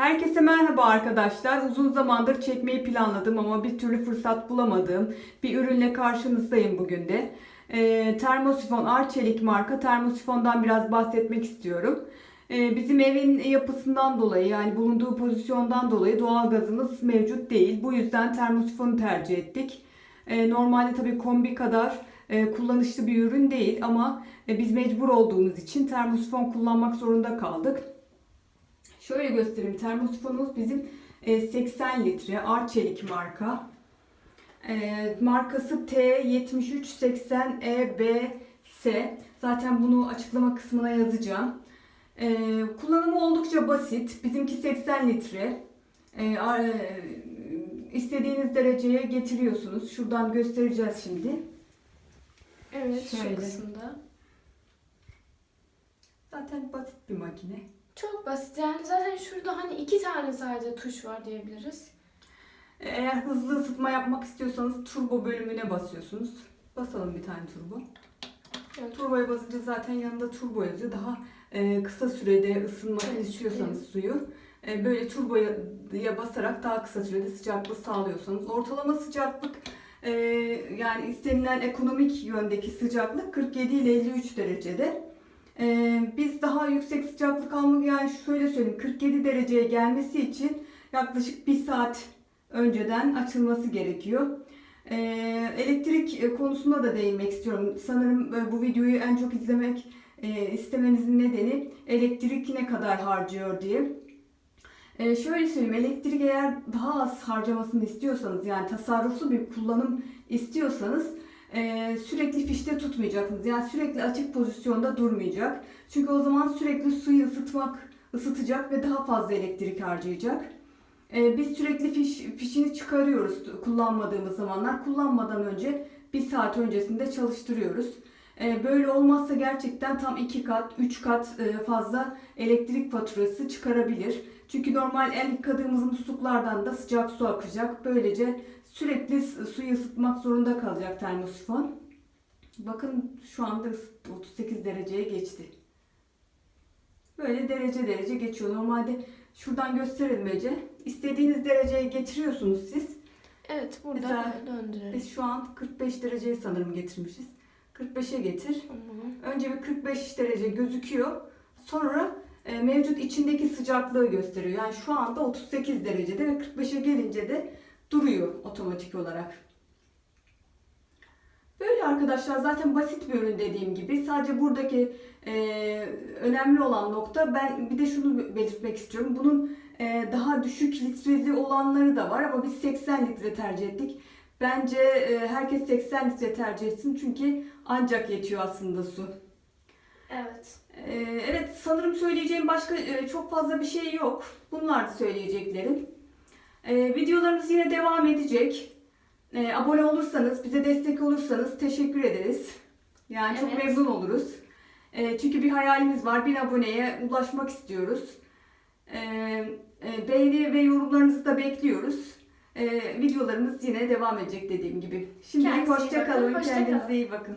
Herkese merhaba arkadaşlar. Uzun zamandır çekmeyi planladım ama bir türlü fırsat bulamadığım bir ürünle karşınızdayım bugün de. Ee, termosifon Arçelik marka termosifondan biraz bahsetmek istiyorum. Ee, bizim evin yapısından dolayı yani bulunduğu pozisyondan dolayı doğalgazımız mevcut değil. Bu yüzden termosifonu tercih ettik. Ee, normalde tabii kombi kadar e, kullanışlı bir ürün değil ama e, biz mecbur olduğumuz için termosifon kullanmak zorunda kaldık. Şöyle göstereyim. Termosifonumuz bizim e, 80 litre Arçelik marka. E, markası T7380EBS. Zaten bunu açıklama kısmına yazacağım. E, kullanımı oldukça basit. Bizimki 80 litre. E, e, istediğiniz dereceye getiriyorsunuz. Şuradan göstereceğiz şimdi. Evet Şöyle. şu kısımda. Zaten basit bir makine. Çok basit yani zaten şurada hani iki tane sadece tuş var diyebiliriz. Eğer hızlı ısıtma yapmak istiyorsanız turbo bölümüne basıyorsunuz. Basalım bir tane turbo. Evet. Turboya basınca zaten yanında turbo yazıyor. Daha e, kısa sürede ısınmak Evet, istiyorsanız suyu e, böyle turboya ya basarak daha kısa sürede sıcaklığı sağlıyorsanız ortalama sıcaklık e, yani istenilen ekonomik yöndeki sıcaklık 47 ile 53 derecede. E, biz daha yüksek sıcaklık almak yani şöyle söyleyeyim 47 dereceye gelmesi için yaklaşık bir saat önceden açılması gerekiyor. Ee, elektrik e, konusunda da değinmek istiyorum. Sanırım e, bu videoyu en çok izlemek e, istemenizin nedeni elektrik ne kadar harcıyor diye. Ee, şöyle söyleyeyim, elektrik eğer daha az harcamasını istiyorsanız yani tasarruflu bir kullanım istiyorsanız e, sürekli fişte tutmayacaksınız. Yani sürekli açık pozisyonda durmayacak. Çünkü o zaman sürekli suyu ısıtmak, ısıtacak ve daha fazla elektrik harcayacak. Ee, biz sürekli fiş, fişini çıkarıyoruz kullanmadığımız zamanlar. Kullanmadan önce bir saat öncesinde çalıştırıyoruz. Ee, böyle olmazsa gerçekten tam iki kat, üç kat e, fazla elektrik faturası çıkarabilir. Çünkü normal el yıkadığımız musluklardan da sıcak su akacak. Böylece sürekli suyu ısıtmak zorunda kalacak termosifon. Bakın şu anda ısıttı, 38 dereceye geçti. Böyle derece derece geçiyor. Normalde şuradan gösterelim Ece. İstediğiniz dereceye getiriyorsunuz siz. Evet burada Mesela döndürelim. Biz şu an 45 dereceye sanırım getirmişiz. 45'e getir. Tamam. Önce bir 45 derece gözüküyor. Sonra e, mevcut içindeki sıcaklığı gösteriyor. Yani şu anda 38 derecede ve 45'e gelince de duruyor otomatik olarak. Böyle arkadaşlar zaten basit bir ürün dediğim gibi. Sadece buradaki e, önemli olan nokta ben bir de şunu belirtmek istiyorum. Bunun e, daha düşük litreli olanları da var ama biz 80 litre tercih ettik. Bence e, herkes 80 litre tercih etsin çünkü ancak yetiyor aslında su. Evet. Ee, Evet sanırım söyleyeceğim başka e, çok fazla bir şey yok. Bunlar da söyleyeceklerim. Ee, Videolarımız yine devam edecek. Ee, Abone olursanız, bize destek olursanız teşekkür ederiz. Yani çok Evet. memnun oluruz. Ee, Çünkü bir hayalimiz var. Bin aboneye ulaşmak istiyoruz. Ee, e, Beğeni ve yorumlarınızı da bekliyoruz. Ee, Videolarımız yine devam edecek dediğim gibi. Şimdilik Kendinize iyi hoşça bakın, kalın. hoşça Kendinize iyi bakın.